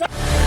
time.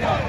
ပါ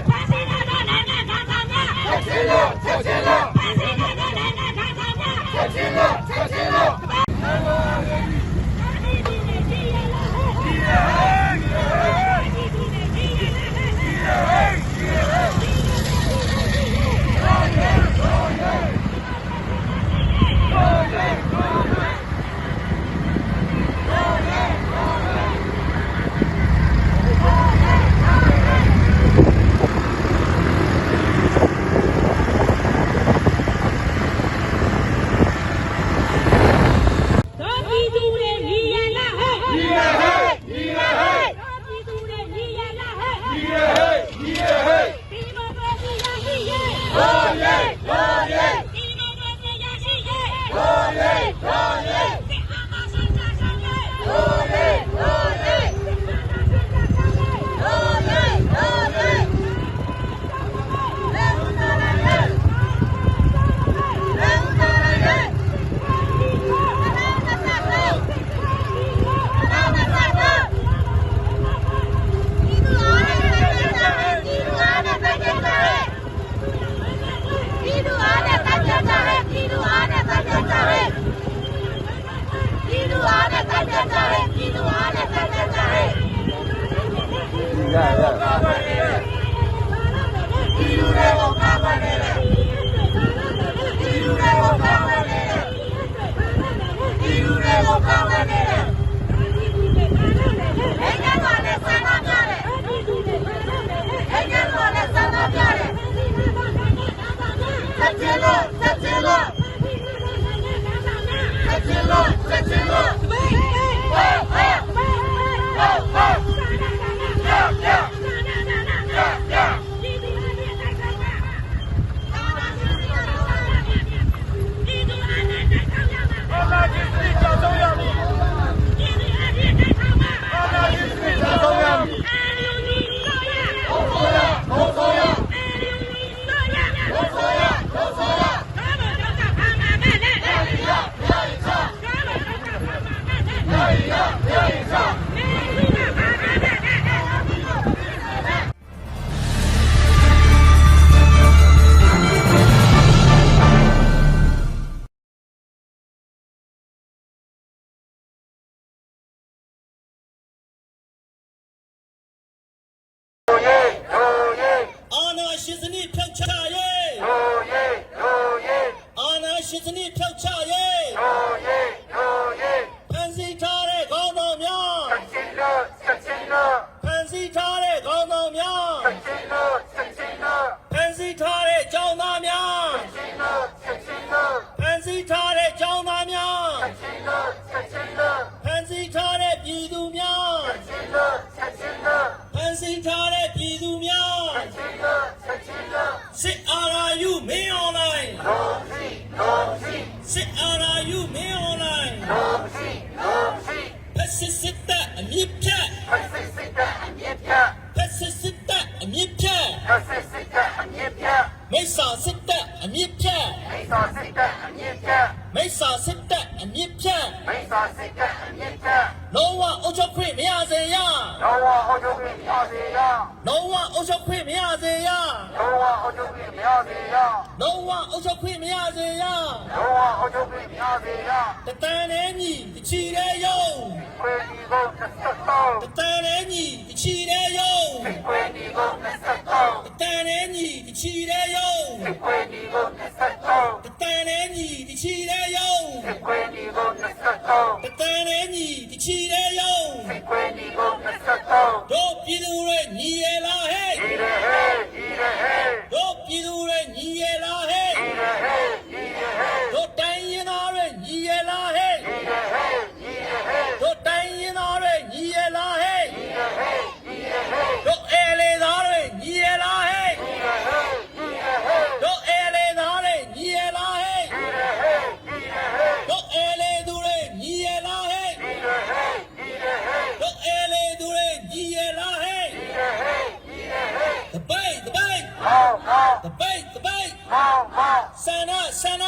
ဖက် ဆန္ဒ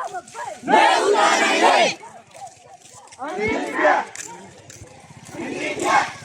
ကဲရှောက်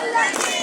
မ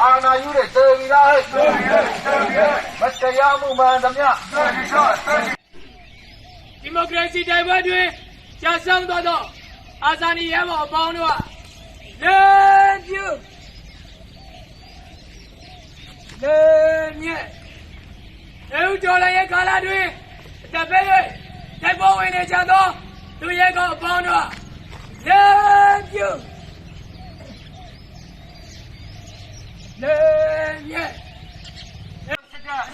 အာနာယူရဲ့သေဗီလာဟဲ့မတရားမှုမှန်သမျှဒီမိုကရေစီတိုင်ပွဲတွင်ကြာဆုံးသောသောအာဇာနည်ရဲဘော်အပေါင်းတို့ကလက်ပြုလက်မြက်အဲဦးကျော်လည်းရဲ့ကာလတွင်အတပဲ၍တိုက်ပွဲဝင်နေကြသောသူရဲကောင်းအပေါင်းတို့ကလက်ပြု လက်မြက်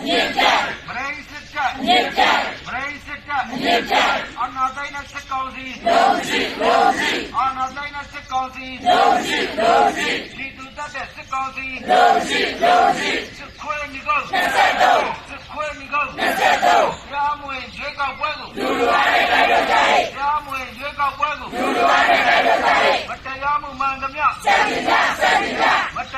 မြင့်ကြမရိစစ်ကမြင့်ကြမရိစစ်ကမြင့်ကြအနာတိုင်းနဲ့စစ်ကောင်စီလုံးရှိလုံးရှိအနာတိုင်းနဲ့စစ်ကောင်စီလုံးရှိလုံးရှိဒီ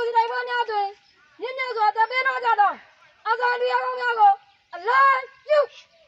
ကရေစီတိုင်းပေါ်များတွင်ညညစွာတပင်းတော့ကြတော့အာဇာနည်အောင်များကိုအလားပြုနေ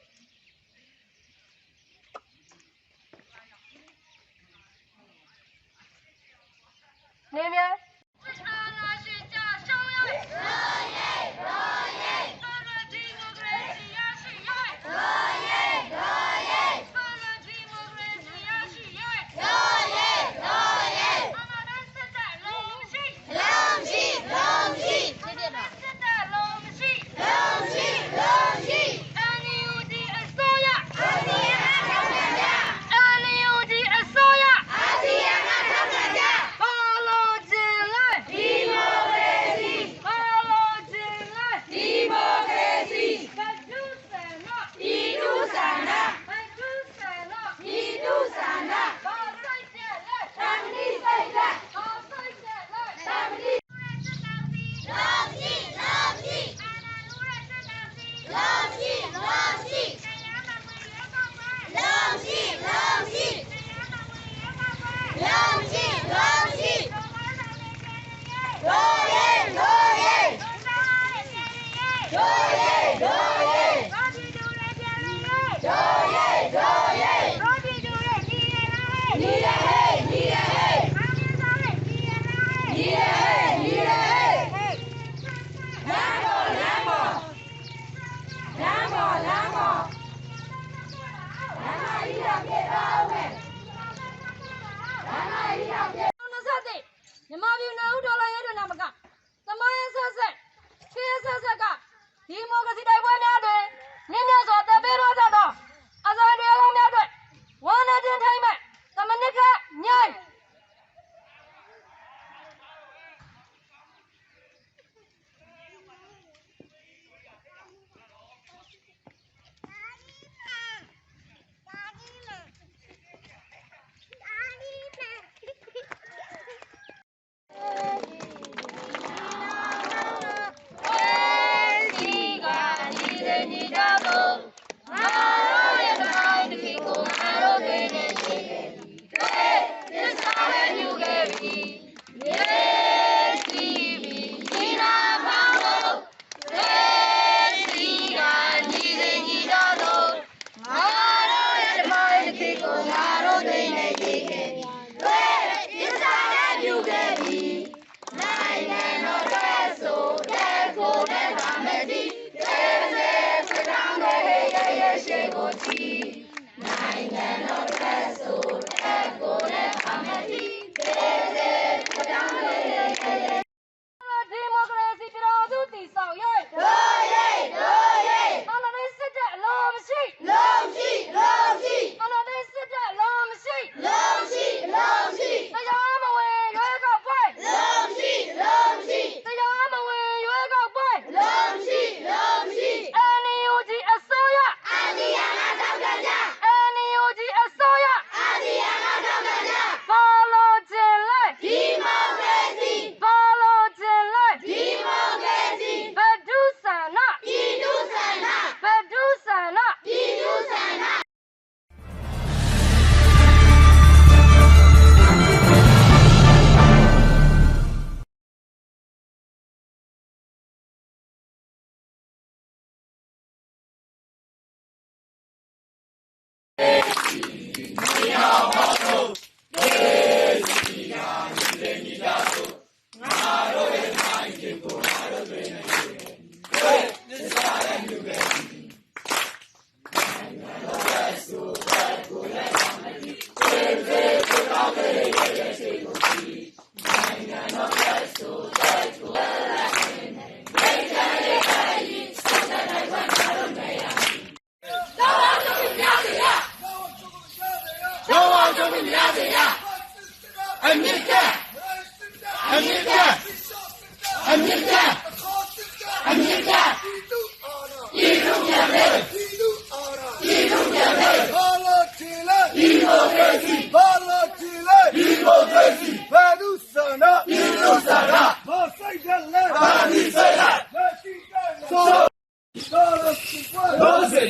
Glory!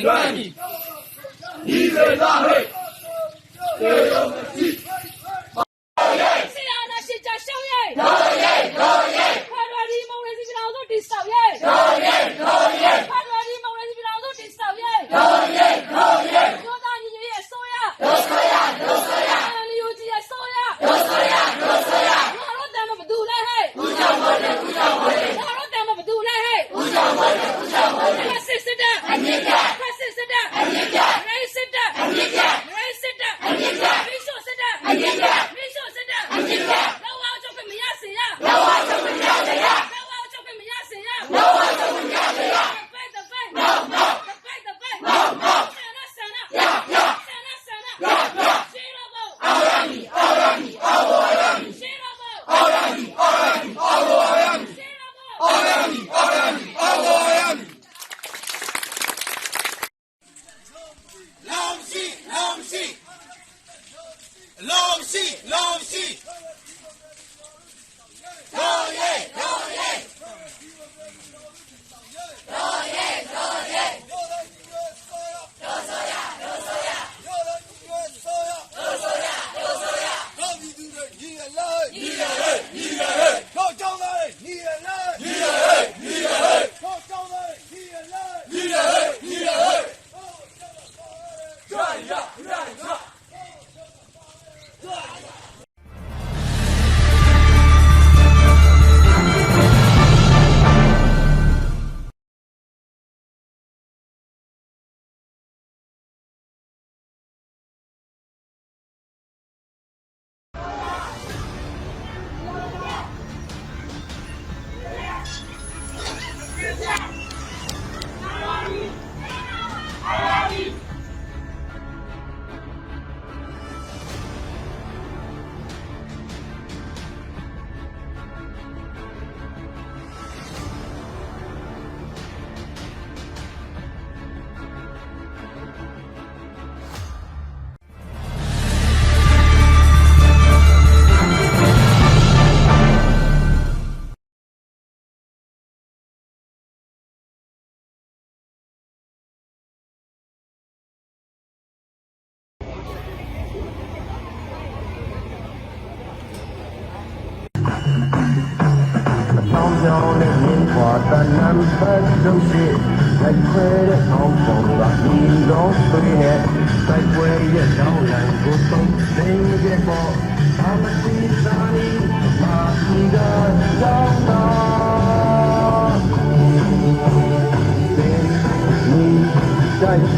လွမ်းမည်ဤစေသာဟိတေယောမတိမာယေဆရာနာရှိချရှောင်းယေဒေါ်ယေဒေါ်ယေဖာရီမောင်ရစီပြတော်တို့တိဆောက်ယေဒေါ်ယေဒေါ်ယေဖာရီမောင်ရစီပြတော်တို့တိဆောက်ယေဒေါ်ယေဒေါ်ယေဒေါ်တာညီရဲ့ဆိုရဒေါ်ဆိုရဒေါ်ဆိုရအလီယိုကြီးရဲ့ဆိုရဒေါ်ဆိုရဒေါ်ဆိုရငါတို့တမ်းမဘသူလဲဟဲ့ဘူးကြောင့်မလဲဘူးကြောင့်မလဲငါတို့တမ်းမဘသူလဲဟဲ့ဘူးကြောင့်မလဲဘူးကြောင့်မလဲစစ်စစ်တဲ့အမြင့်က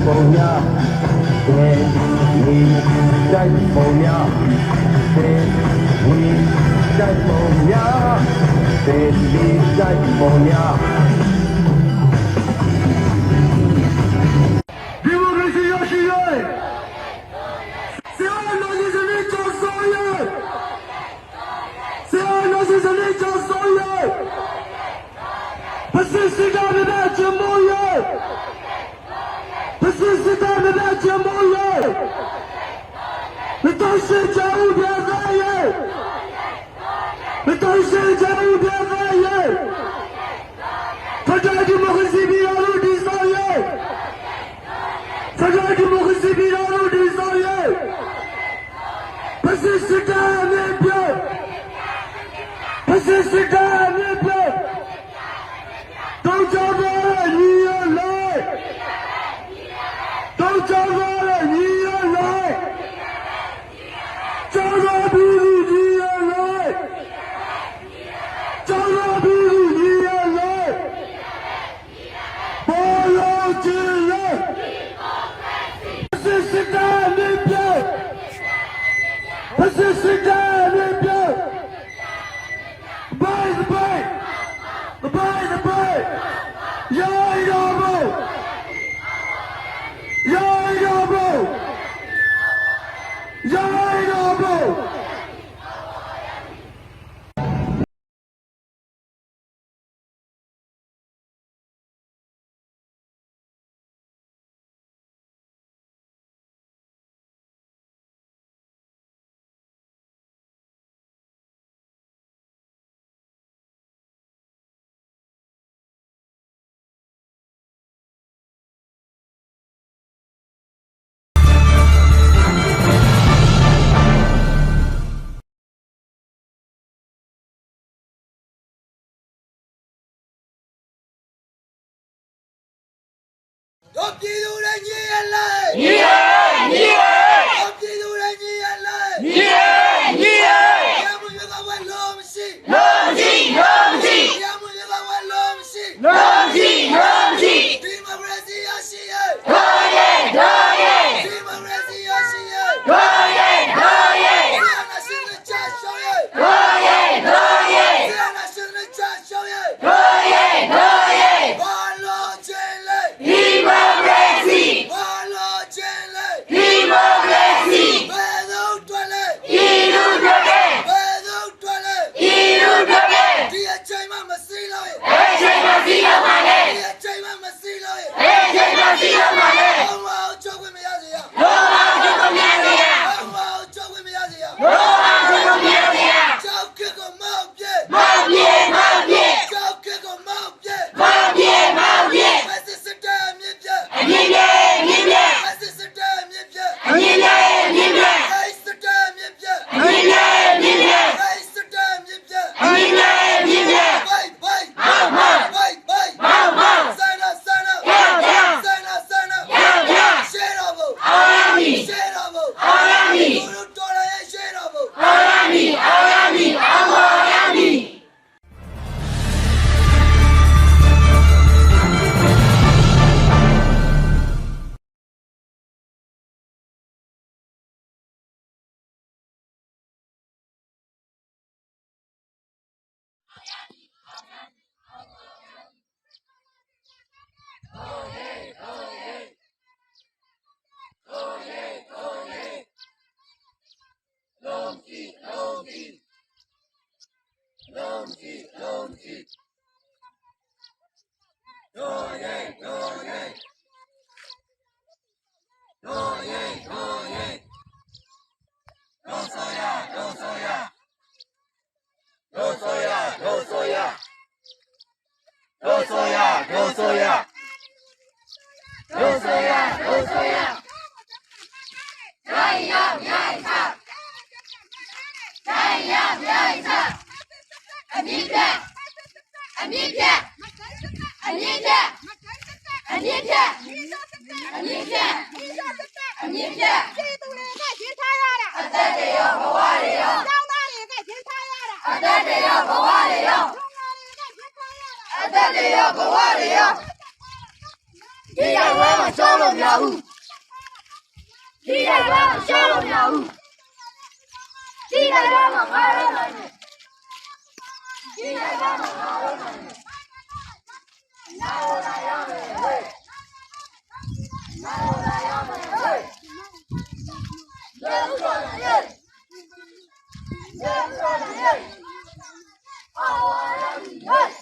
spełnia, nie, nie, daj spełnia, ty, nie, daj spełnia, ty, nie, daj spełnia. Conti en la. Yeah. အမြင့်ပြအမြင့်ပြအမြင့်ပြအမြင့်ပြအမြင့်ပြအမြင့်ပြပြည်သူတွေကရှင်းထားရတာအသက်တွေရောဘဝတွေရောကျောင်းသားတွေကရှင်းထားရတာအသက်တွေရောဘဝ dạy qua mà cho lòng nhậu đi dạy qua mà cho lòng nhậu đi dạy qua mà qua lên này đi dạy qua mà qua lên này nào này ông này nào này ông này lên rồi lên lên rồi lên Oh, I love you.